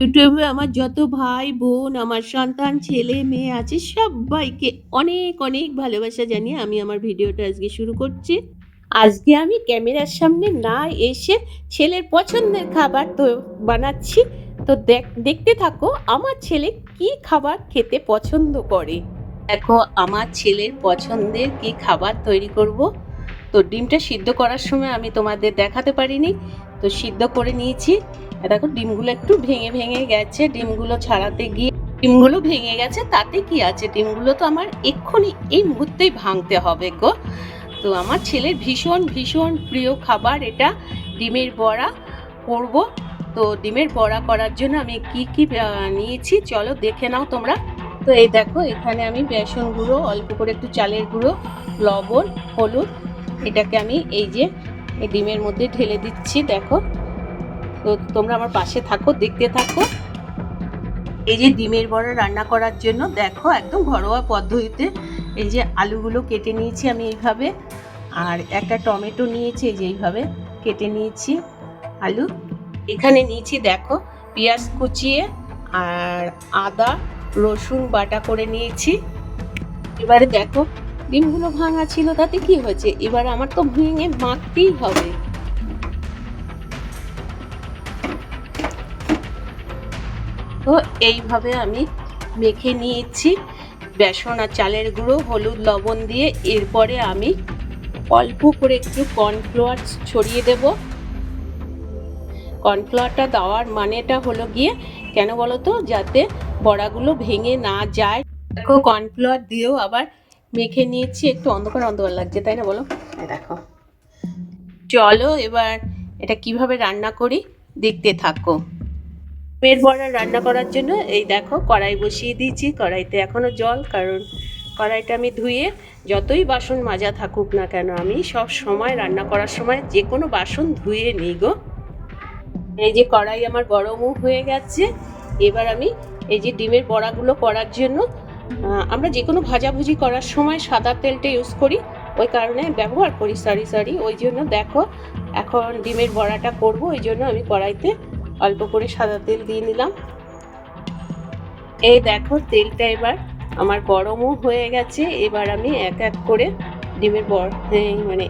ইউটিউবে আমার যত ভাই, বোন, আমার সন্তান, ছেলে, মেয়ে আছে, সবাইকে অনেক অনেক ভালোবাসা জানিয়ে আমি আমার ভিডিওটা আজকে শুরু করছি। আজকে আমি ক্যামেরার সামনে না এসে ছেলের পছন্দের খাবার তো বানাচ্ছি। তো দেখ, দেখতে থাকো, আমার ছেলে কি খাবার খেতে পছন্দ করে? দেখো, আমার ছেলের পছন্দের কি খাবার তৈরি করব। তো ডিমটা সিদ্ধ করার সময় আমি তোমাদের দেখাতে পারিনি। তো সিদ্ধ করে নিয়েছি। দেখো, ডিমগুলো একটু ভেঙে ভেঙে গেছে। ডিমগুলো ছাড়াতে গিয়ে ডিমগুলো ভেঙে গেছে। তাতে কি আছে? ডিমগুলো তো আমার এক্ষুনি এই মুহূর্তেই ভাঙতে হবে গো। তো আমার ছেলের ভীষণ ভীষণ প্রিয় খাবার এটা। ডিমের বড়া করব। তো ডিমের বড়া করার জন্য আমি কি কি নিয়েছি? চলো দেখে নাও তোমরা। তো এই দেখো, এখানে আমি বেসন গুঁড়ো, অল্প করে একটু চালের গুঁড়ো, লবণ, হলুদ। এটাকে আমি এই যে ডিমের মধ্যে ঢেলে দিচ্ছি, দেখো। তো তোমরা আমার পাশে থাকো, দেখতে থাকো। এই যে ডিমের বড়া রান্না করার জন্য, দেখো একদম ঘরোয়া পদ্ধতিতে এই যে আলুগুলো কেটে নিয়েছি আমি এইভাবে, আর একটা টমেটো নিয়েছি, এই যে এইভাবে কেটে নিয়েছি আলু। এখানে নিয়েছি, দেখো, পেঁয়াজ কুচিয়ে আর আদা, রসুন বাটা করে নিয়েছি। এবারে দেখো, ডিমগুলো ভাঙা ছিল, তাতে কি হয়েছে? এবার আমার তো ভেঙে মাখতেই হবে। তো এইভাবে আমি মেখে নিয়েছি বেসন আর চালের গুঁড়ো, হলুদ, লবণ দিয়ে। এরপরে আমি অল্প করে একটু কর্নফ্লাওয়ার ছড়িয়ে দেব। কর্নফ্লাওয়ারটা দেওয়ার মানেটা হলো গিয়ে, কেন বলো তো? যাতে বড়াগুলো ভেঙে না যায়। দেখো কর্নফ্লাওয়ার দিয়েও আবার মেখে নিয়েছি, একটু অন্ধকার অন্ধকার লাগছে, তাই না বলো? দেখো। চলো এবার এটা কীভাবে রান্না করি, দেখতে থাকো। পেট বড়া রান্না করার জন্য এই দেখো কড়াই বসিয়ে দিয়েছি। কড়াইতে এখনও জল, কারণ কড়াইটা আমি ধুয়ে যতই বাসন মাজা থাকুক না কেন, আমি সব সময় রান্না করার সময় যে কোনো বাসন ধুয়ে নিই গো। এই যে কড়াই আমার গরমও হয়ে গেছে, এবার আমি এই যে ডিমের বড়াগুলো করার জন্য আমরা যে কোনো ভাজাভুজি করার সময় সাদা তেলটা ইউজ করি, ওই কারণে ব্যবহার করি সরি সরি ওই জন্য দেখো, এখন ডিমের বড়াটা করব, ওই জন্য আমি কড়াইতে অল্প করে সাদা তেল দিয়ে নিলাম। এই দেখো তেলটা এবার আমার গরমও হয়ে গেছে, এবার আমি এক এক করে ডিমের বড় মানে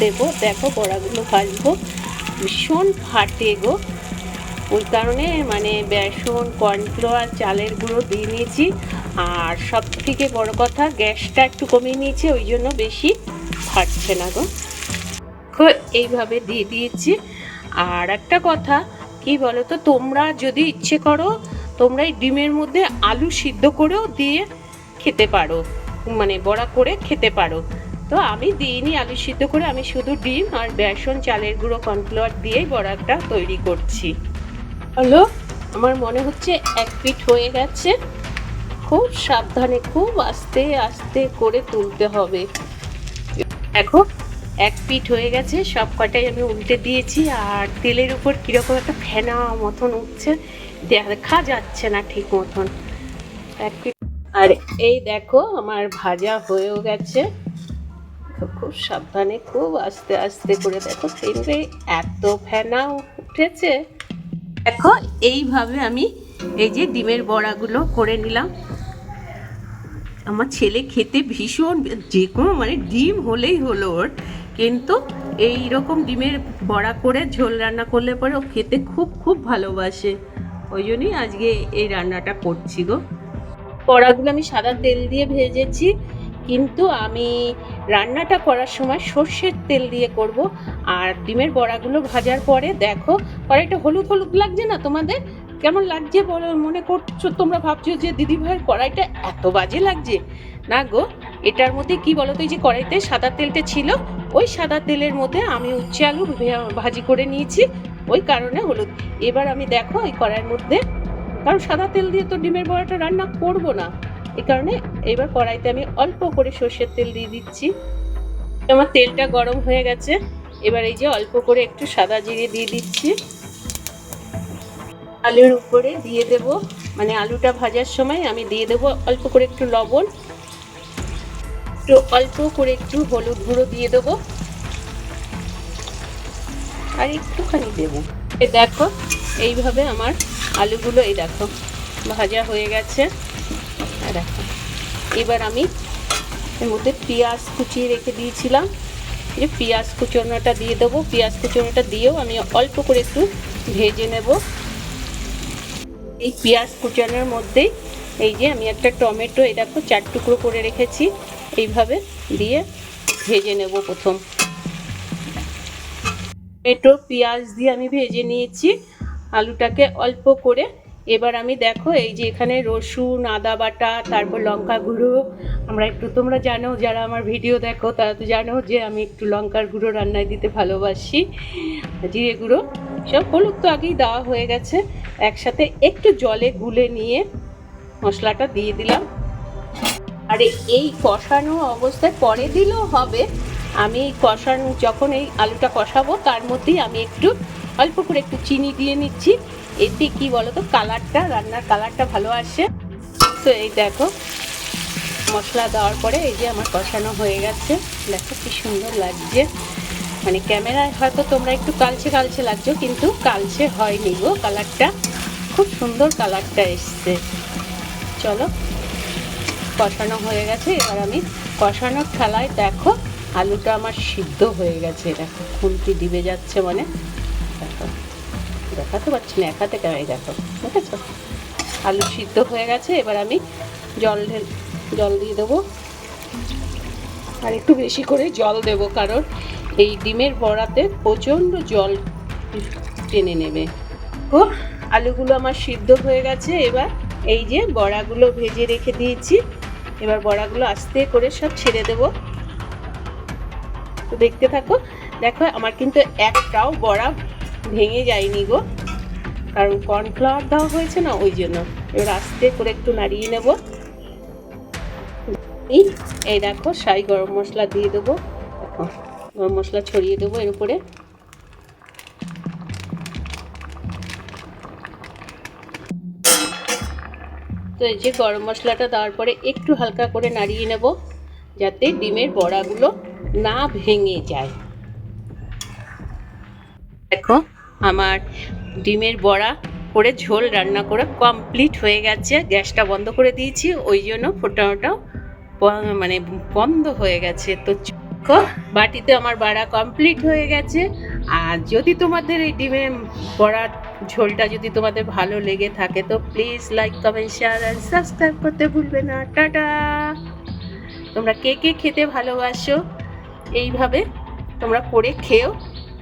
দেবো। দেখো বড়াগুলো ভাজবো। ভীষণ ফাটে গো। ওই কারণে মানে বেসন, কর্নফ্লাওয়ার, চালের গুঁড়ো দিয়ে নিয়েছি। আর সব থেকে বড় কথা, গ্যাসটা একটু কমিয়ে নিয়েছি, ওই জন্য বেশি ফাটছে না গো। এইভাবে দিয়ে দিয়েছি। আর একটা কথা, কি বলো তো তোমরা যদি ইচ্ছে করো, তোমরা এই ডিমের মধ্যে আলু সিদ্ধ করেও দিয়ে খেতে পারো মানে বড়া করে খেতে পারো। তো আমি দিইনি আলু সিদ্ধ করে, আমি শুধু ডিম আর বেসন, চালের গুঁড়ো, কর্নফ্লাওয়ার দিয়েই বড়াটা তৈরি করছি। হলো, আমার মনে হচ্ছে এক পিঠ হয়ে গেছে। খুব সাবধানে, খুব আস্তে আস্তে করে তুলতে হবে। দেখো এক পিঠ হয়ে গেছে, সব কটাই আমি উল্টে দিয়েছি আর তেলের উপর কীরকম একটা ফেনা মতন উঠছে, দেখা যাচ্ছে না ঠিক মতন। এক পিঠ আর এই দেখো আমার ভাজা হয়েও গেছে। খুব সাবধানে, খুব আস্তে আস্তে করে দেখো তেলে এত ফেনা উঠেছে। দেখো এইভাবে আমি এই যে ডিমের বড়াগুলো করে নিলাম। আমার ছেলে খেতে ভীষণ যে কোনো মানে ডিম হলেই হলো ওর। কিন্তু এই রকম ডিমের বড়া করে ঝোল রান্না করলে পরে ও খেতে খুব খুব ভালোবাসে। ওই জন্যই আজকে এই রান্নাটা করছি গো। বড়াগুলো আমি সাদা তেল দিয়ে ভেজেছি, কিন্তু আমি রান্নাটা করার সময় সর্ষের তেল দিয়ে করব। আর ডিমের বড়াগুলো ভাজার পরে দেখো, কড়াইটা হলুদ হলুদ লাগছে না তোমাদের? কেমন লাগছে বলো, মনে করছ তোমরা ভাবছ যে দিদি ভাইয়ের কড়াইটা এত বাজে লাগছে? না গো, এটার মধ্যে কি বলো তো এই যে কড়াইতে সাদা তেলটা ছিল ওই সাদা তেলের মধ্যে আমি উচ্ছে আলু ভাজি করে নিয়েছি, ওই কারণে হলুদ। এবার আমি দেখো ওই কড়াইয়ের মধ্যে, কারণ সাদা তেল দিয়ে তো ডিমের বড়াটা রান্না করব না। এই কারণে এবার কড়াইতে আমি অল্প করে সর্ষের তেল দিয়ে দিচ্ছি। আমার তেলটা গরম হয়ে গেছে, এবার এই যে অল্প করে একটু সাদা জিরে দিয়ে দিচ্ছি। আলুর উপরে দিয়ে দেব মানে আলুটা ভাজার সময় আমি দিয়ে দেব অল্প করে একটু লবণ। একটু অল্প করে একটু হলুদ গুঁড়ো দিয়ে দেবো। আর একটুখানি দেবো এ দেখো, এইভাবে আমার আলুগুলো এই দেখো, ভাজা হয়ে গেছে। দেখো, এবার আমি এর মধ্যে পেঁয়াজ কুচিয়ে রেখে দিয়েছিলাম। যে পেঁয়াজ কুচোনোটা দিয়ে দেবো। পেঁয়াজ কুচোনোটা দিয়েও আমি অল্প করে একটু ভেজে নেব। এই পেঁয়াজ কুচানোর মধ্যেই এই যে আমি একটা টমেটো, এই দেখো, চার টুকরো করে রেখেছি। এইভাবে দিয়ে ভেজে নেব প্রথম। টমেটো, পেঁয়াজ দিয়ে আমি ভেজে নিয়েছি। আলুটাকে অল্প করে। এবার আমি দেখো এই যে এখানে রসুন, আদা বাটা, তারপর লঙ্কা গুঁড়ো। আমরা একটু তোমরা জানো, যারা আমার ভিডিও দেখো, তারা তো জানো যে আমি একটু লঙ্কার গুঁড়ো রান্নায় দিতে ভালোবাসি। জিরে গুঁড়ো সব হলুদ তো আগেই দেওয়া হয়ে গেছে। একসাথে একটু জলে গুলে নিয়ে মশলাটা দিয়ে দিলাম। আর এই কষানো অবস্থায় পরে দিলেও হবে। আমি কষানো, যখন এই আলুটা কষাবো, তার মধ্যেই আমি একটু, অল্প করে একটু চিনি দিয়ে নিচ্ছি। এতে কি বলতো, কালারটা, রান্নার কালারটা ভালো আসে। তো এই দেখো, মশলা দেওয়ার পরে এই যে আমার কষানো হয়ে গেছে। দেখো কি সুন্দর লাগছে। মানে ক্যামেরায় হয়তো তোমরা একটু কালচে কালচে লাগছো, কিন্তু কালচে হয়নি গো কালারটা। খুব সুন্দর কালারটা এসছে। চলো। কষানো হয়ে গেছে। এবার আমি কষানোর থালায় দেখো, আলুটা আমার সিদ্ধ হয়ে গেছে। দেখো, খুন্তি ডিবে যাচ্ছে মানে। দেখো, দেখাতে পারছি না একাতে কেমন দেখো, দেখেছ? আলু সিদ্ধ হয়ে গেছে, এবার আমি জল জল দিয়ে দেবো। আর একটু বেশি করে জল দেব, কারণ এই ডিমের বড়াতে প্রচণ্ড জল টেনে নেবে। ও, আলুগুলো আমার সিদ্ধ হয়ে গেছে। এবার এই যে বড়াগুলো ভেজে রেখে দিয়েছি এবার বড়াগুলো আস্তে করে সব ছেড়ে দেব। তো দেখতে থাকো, দেখো আমার কিন্তু একটাও বড়া ভেঙে যায়নি গো। কারণ কর্নফ্লাওয়ার দেওয়া হয়েছে না, ওই জন্য। এবার আস্তে করে একটু নাড়িয়ে নেব। এই দেখো, সাই গরম মশলা দিয়ে দেবো। গরম মশলা ছড়িয়ে দেবো এর উপরে। তো এই যে গরম মশলাটা দেওয়ার পরে একটু হালকা করে নাড়িয়ে নেব, যাতে ডিমের বড়াগুলো না ভেঙে যায়। দেখো, আমার ডিমের বড়া করে ঝোল রান্না করে কমপ্লিট হয়ে গেছে, গ্যাসটা বন্ধ করে দিয়েছি, ওই জন্য ফোটানোটাও মানে বন্ধ হয়ে গেছে। তো বাটিতে আমার বাড়া কমপ্লিট হয়ে গেছে, আর যদি তোমাদের এই ডিমের বড়ার ঝোলটা যদি তোমাদের ভালো লেগে থাকে, তো please like comment share and subscribe করতে ভুলবে না। টাটা! তোমরা কে কে খেতে ভালোবাসো, এইভাবে তোমরা করে খেও।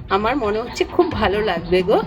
আমার মনে হচ্ছে খুব ভালো লাগবে গো।